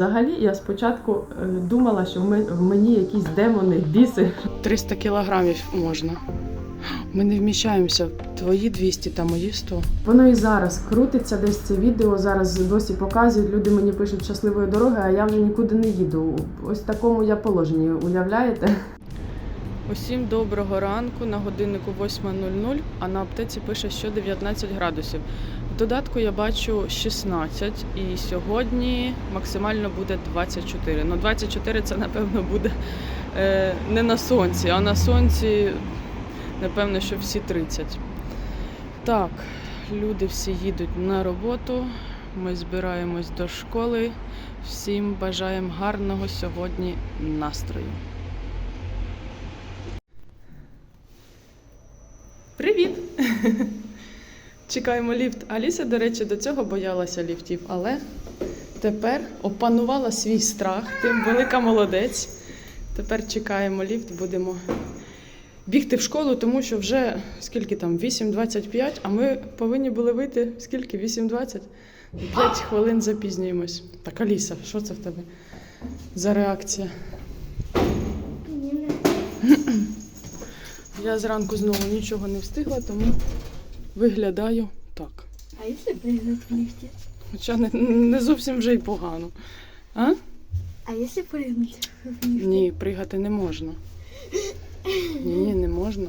Взагалі, я спочатку е, думала, що в мені якісь демони, біси. 300 кілограмів можна. Ми не вміщаємося. Твої 200 та мої 100. Воно і зараз крутиться десь це відео. Зараз досі показують. Люди мені пишуть щасливої дороги, а я вже нікуди не їду. Ось такому я положенні. Уявляєте? Усім доброго ранку на годиннику 8.00, а на аптеці пише, що 19 градусів. В додатку я бачу 16, і сьогодні максимально буде 24. Ну, 24 це напевно буде е, не на сонці, а на сонці, напевно, що всі 30. Так, люди всі їдуть на роботу. Ми збираємось до школи. Всім бажаємо гарного сьогодні настрою. Чекаємо ліфт. Аліса, до речі, до цього боялася ліфтів, але тепер опанувала свій страх. Ти велика молодець. Тепер чекаємо ліфт, будемо бігти в школу, тому що вже скільки там, 8.25, а ми повинні були вийти скільки? 8.20? 5 хвилин запізнюємось. Так, Аліса, що це в тебе за реакція? Я зранку знову нічого не встигла, тому виглядаю так. А прыгнуть в лифте? Хоча не, не зовсім вже й погано. А? А в лифте? Ні, пригати не можна. Ні, ні, не можна.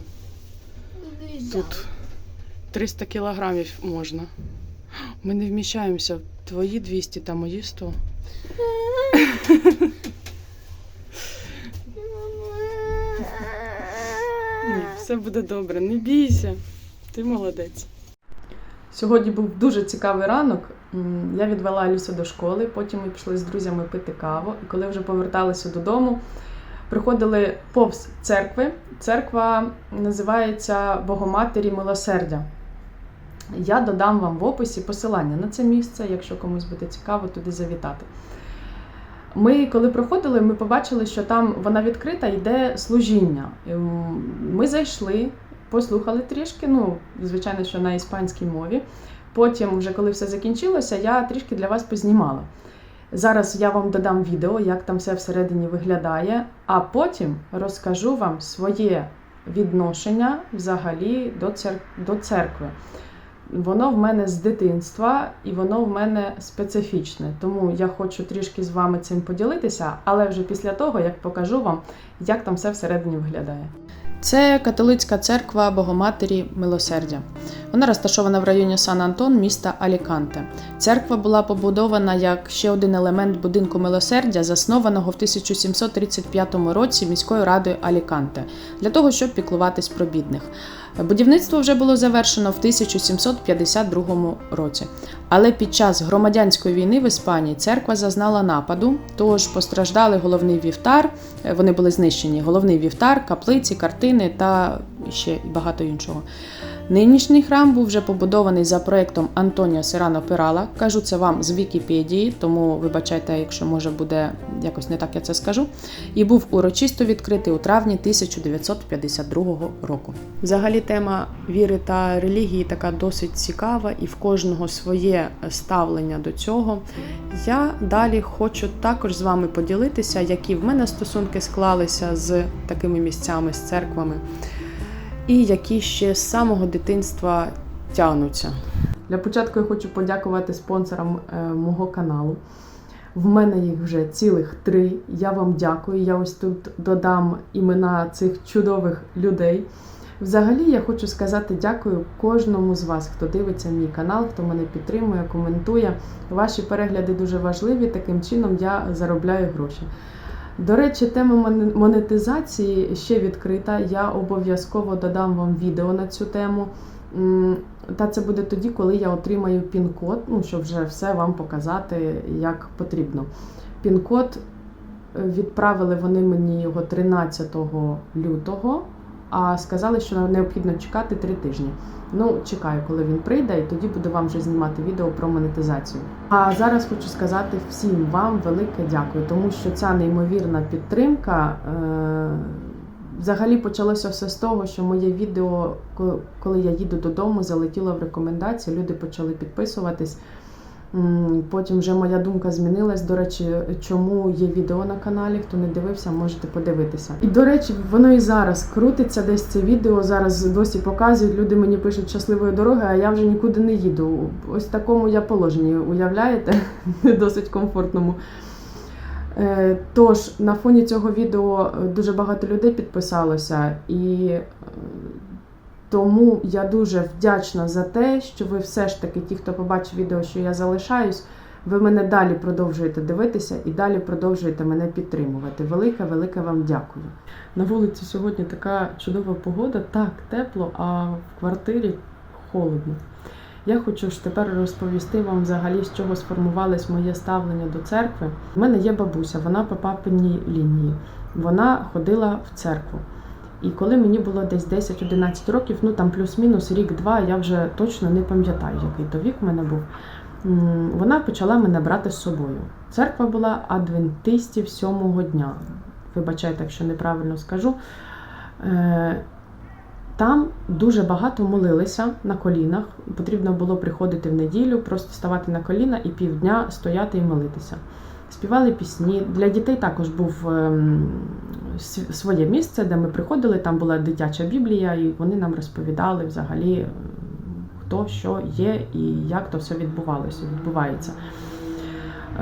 Ну Тут 300 кілограмів можна. Ми не вміщаємося. Твої 200 та мої 100. Ні, все буде добре, не бійся. Ти молодець. Сьогодні був дуже цікавий ранок. Я відвела Алісу до школи, потім ми пішли з друзями пити каву. І коли вже поверталися додому, приходили повз церкви. Церква називається Богоматері Милосердя. Я додам вам в описі посилання на це місце, якщо комусь буде цікаво туди завітати. Ми, коли проходили, ми побачили, що там вона відкрита, йде служіння. Ми зайшли, послухали трішки, ну, звичайно, що на іспанській мові. Потім, вже коли все закінчилося, я трішки для вас познімала. Зараз я вам додам відео, як там все всередині виглядає, а потім розкажу вам своє відношення взагалі до церкви. Воно в мене з дитинства і воно в мене специфічне. Тому я хочу трішки з вами цим поділитися, але вже після того, як покажу вам, як там все всередині виглядає. Це католицька церква Богоматері Милосердя. Вона розташована в районі Сан-Антон, міста Аліканте. Церква була побудована як ще один елемент будинку милосердя, заснованого в 1735 році міською радою Аліканте, для того, щоб піклуватись про бідних. Будівництво вже було завершено в 1752 році. Але під час громадянської війни в Іспанії церква зазнала нападу, тож постраждали головний вівтар, е, вони були знищені. Головний вівтар, каплиці, картини та ще багато іншого. Нинішній храм був вже побудований за проектом Антоніо Серано Пирала. Кажу це вам з Вікіпедії, тому вибачайте, якщо може буде якось не так я це скажу. І був урочисто відкритий у травні 1952 року. Взагалі тема віри та релігії така досить цікава, і в кожного своє ставлення до цього. Я далі хочу також з вами поділитися, які в мене стосунки склалися з такими місцями, з церквами і які ще з самого дитинства тягнуться. Для початку я хочу подякувати спонсорам е, мого каналу. В мене їх вже цілих три. Я вам дякую. Я ось тут додам імена цих чудових людей. Взагалі, я хочу сказати дякую кожному з вас, хто дивиться мій канал, хто мене підтримує, коментує. Ваші перегляди дуже важливі. Таким чином я заробляю гроші. До речі, тема моне- монетизації ще відкрита. Я обов'язково додам вам відео на цю тему. Та це буде тоді, коли я отримаю пін-код, ну, щоб вже все вам показати, як потрібно. Пін-код е, відправили вони мені його 13 лютого, а сказали, що необхідно чекати 3 тижні. Ну, чекаю, коли він прийде, і тоді буду вам вже знімати відео про монетизацію. А зараз хочу сказати всім вам велике дякую, тому що ця неймовірна підтримка. Е- Взагалі почалося все з того, що моє відео, коли я їду додому, залетіло в рекомендації, люди почали підписуватись. Потім вже моя думка змінилась. До речі, чому є відео на каналі? Хто не дивився, можете подивитися. І до речі, воно і зараз крутиться десь це відео. Зараз досі показують. Люди мені пишуть щасливої дороги, а я вже нікуди не їду. Ось такому я положенні, уявляєте? Досить комфортному. Е, Тож на фоні цього відео е, дуже багато людей підписалося, і е, тому я дуже вдячна за те, що ви все ж таки, ті, хто побачив відео, що я залишаюсь, ви мене далі продовжуєте дивитися і далі продовжуєте мене підтримувати. Велике, велике вам дякую. На вулиці сьогодні така чудова погода, так тепло, а в квартирі холодно. Я хочу ж тепер розповісти вам взагалі, з чого сформувалось моє ставлення до церкви. У мене є бабуся, вона по папиній лінії. Вона ходила в церкву. І коли мені було десь 10-11 років, ну там плюс-мінус рік-два, я вже точно не пам'ятаю, який то вік в мене був. Вона почала мене брати з собою. Церква була адвентистів сьомого дня. Вибачайте, якщо неправильно скажу. Е, Там дуже багато молилися на колінах. Потрібно було приходити в неділю, просто ставати на коліна і півдня стояти і молитися. Співали пісні. Для дітей також був ем, своє місце, де ми приходили. Там була дитяча біблія, і вони нам розповідали взагалі, ем, хто що є і як то все відбувалося, відбувається.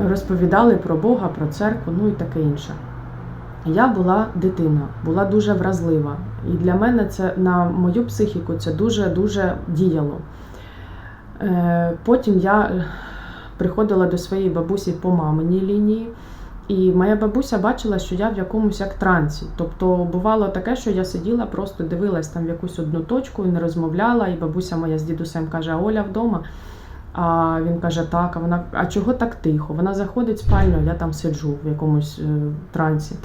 Розповідали про Бога, про церкву, ну і таке інше. Я була дитина, була дуже вразлива. І для мене це на мою психіку це дуже-дуже діяло. Е, Потім я приходила до своєї бабусі по маминій лінії, і моя бабуся бачила, що я в якомусь як трансі. Тобто бувало таке, що я сиділа, просто дивилась там в якусь одну точку і не розмовляла. І бабуся моя з дідусем каже: Оля вдома. А він каже, так, а вона, а чого так тихо? Вона заходить в спальню, я там сиджу в якомусь е, трансі.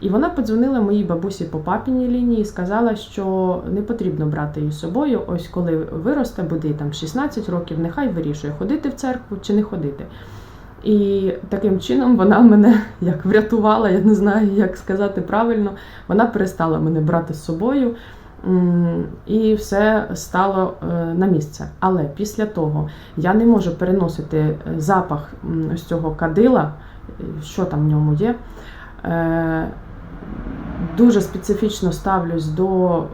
І вона подзвонила моїй бабусі по папіній лінії і сказала, що не потрібно брати її з собою. Ось коли виросте, буде там 16 років, нехай вирішує, ходити в церкву чи не ходити. І таким чином вона мене як врятувала, я не знаю, як сказати правильно. Вона перестала мене брати з собою. І все стало е, на місце. Але після того я не можу переносити е, запах ось цього кадила, е, що там в ньому є. Дуже специфічно ставлюсь до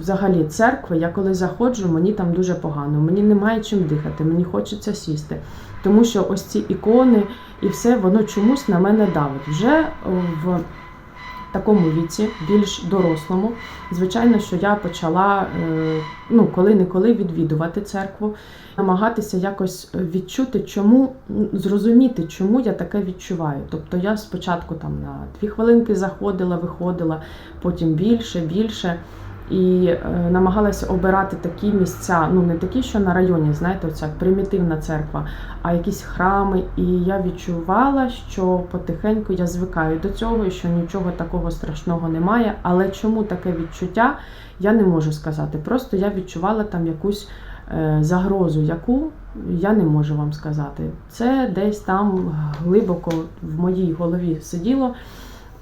взагалі церкви. Я коли заходжу, мені там дуже погано. Мені немає чим дихати, мені хочеться сісти. Тому що ось ці ікони і все воно чомусь на мене давить. Вже в такому віці, більш дорослому, звичайно, що я почала е, ну, коли-неколи відвідувати церкву, намагатися якось відчути, чому зрозуміти, чому я таке відчуваю. Тобто я спочатку там на дві хвилинки заходила, виходила, потім більше, більше. І е, намагалася обирати такі місця, ну не такі, що на районі, знаєте, оця примітивна церква, а якісь храми. І я відчувала, що потихеньку я звикаю до цього, і що нічого такого страшного немає. Але чому таке відчуття, я не можу сказати. Просто я відчувала там якусь е, загрозу, яку я не можу вам сказати. Це десь там глибоко в моїй голові сиділо.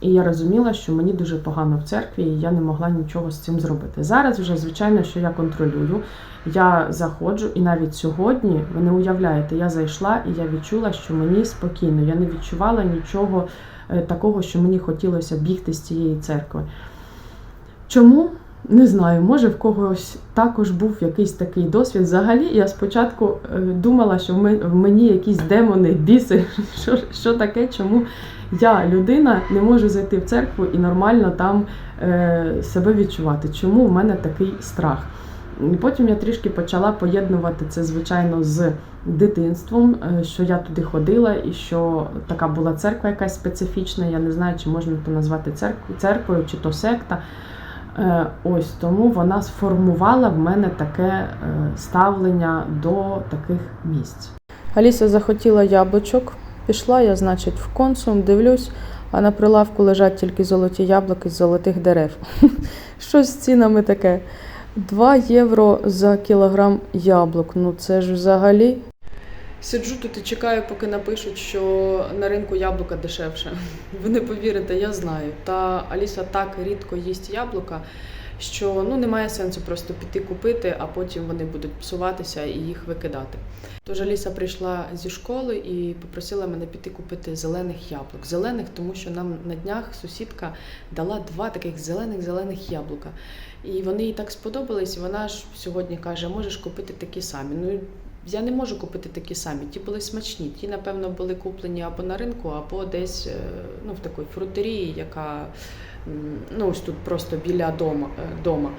І я розуміла, що мені дуже погано в церкві, і я не могла нічого з цим зробити. Зараз вже, звичайно, що я контролюю. Я заходжу, і навіть сьогодні, ви не уявляєте, я зайшла і я відчула, що мені спокійно. Я не відчувала нічого е, такого, що мені хотілося бігти з цієї церкви. Чому? Не знаю, може в когось також був якийсь такий досвід. Взагалі, я спочатку е, думала, що в мені якісь демони, біси, що, що таке, чому я, людина, не можу зайти в церкву і нормально там е, себе відчувати. Чому в мене такий страх? І потім я трішки почала поєднувати це, звичайно, з дитинством, е, що я туди ходила, і що така була церква якась специфічна. Я не знаю, чи можна то назвати церквою, церквою чи то секта. Е, Ось тому вона сформувала в мене таке е, ставлення до таких місць. Аліса захотіла яблучок. Пішла я, значить, в консум, дивлюсь, а на прилавку лежать тільки золоті яблуки з золотих дерев. Щось з цінами таке. 2 євро за кілограм яблук. Ну це ж взагалі. Сиджу тут і чекаю, поки напишуть, що на ринку яблука дешевше. Ви не повірите, я знаю. Та Аліса так рідко їсть яблука, що ну немає сенсу просто піти купити, а потім вони будуть псуватися і їх викидати. Тож Аліса прийшла зі школи і попросила мене піти купити зелених яблук. Зелених, тому що нам на днях сусідка дала два таких зелених зелених яблука. І вони їй так сподобались. і Вона ж сьогодні каже: можеш купити такі самі. Ну я не можу купити такі самі. Ті були смачні. Ті, напевно, були куплені або на ринку, або десь е, ну, в такій фрутерії, яка ну, ось тут просто біля дома. е, дома.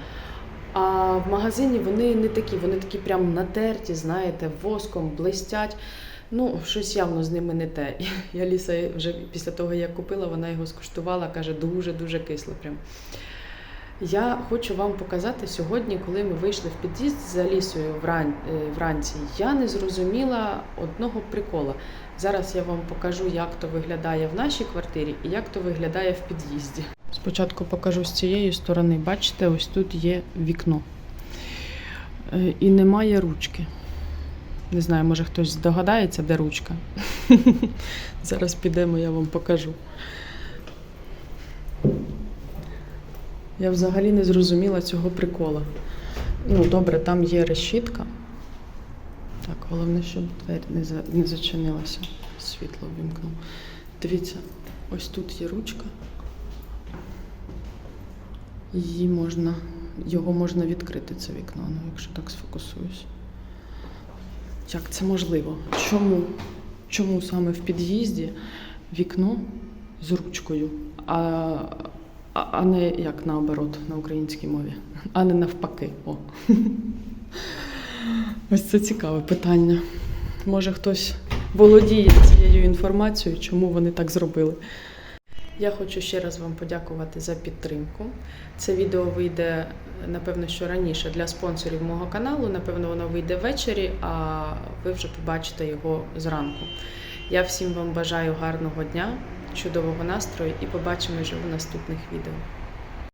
А в магазині вони не такі, вони такі прям натерті, знаєте, воском, блистять. Ну, щось явно з ними не те. І Аліса вже після того, як купила, вона його скуштувала, каже, дуже-дуже кисло. Прям. Я хочу вам показати сьогодні, коли ми вийшли в під'їзд з Алісою вран... е, вранці. Я не зрозуміла одного прикола. Зараз я вам покажу, як то виглядає в нашій квартирі і як то виглядає в під'їзді. Спочатку покажу з цієї сторони. Бачите, ось тут є вікно. Е, І немає ручки. Не знаю, може хтось здогадається, де ручка. Зараз підемо, я вам покажу. Я взагалі не зрозуміла цього прикола. Ну, добре, там є решітка. Так, головне, щоб двері не, за... не зачинилася. Світло вімкнув. Дивіться, ось тут є ручка. Її можна, його можна відкрити, це вікно, ну, якщо так сфокусуюсь. Як це можливо? Чому? Чому саме в під'їзді вікно з ручкою, а, а, не як наоборот на українській мові, а не навпаки. О. Ось це цікаве питання. Може хтось володіє цією інформацією, чому вони так зробили. Я хочу ще раз вам подякувати за підтримку. Це відео вийде, напевно, що раніше для спонсорів мого каналу. Напевно, воно вийде ввечері, а ви вже побачите його зранку. Я всім вам бажаю гарного дня, чудового настрою і побачимо вже в наступних відео.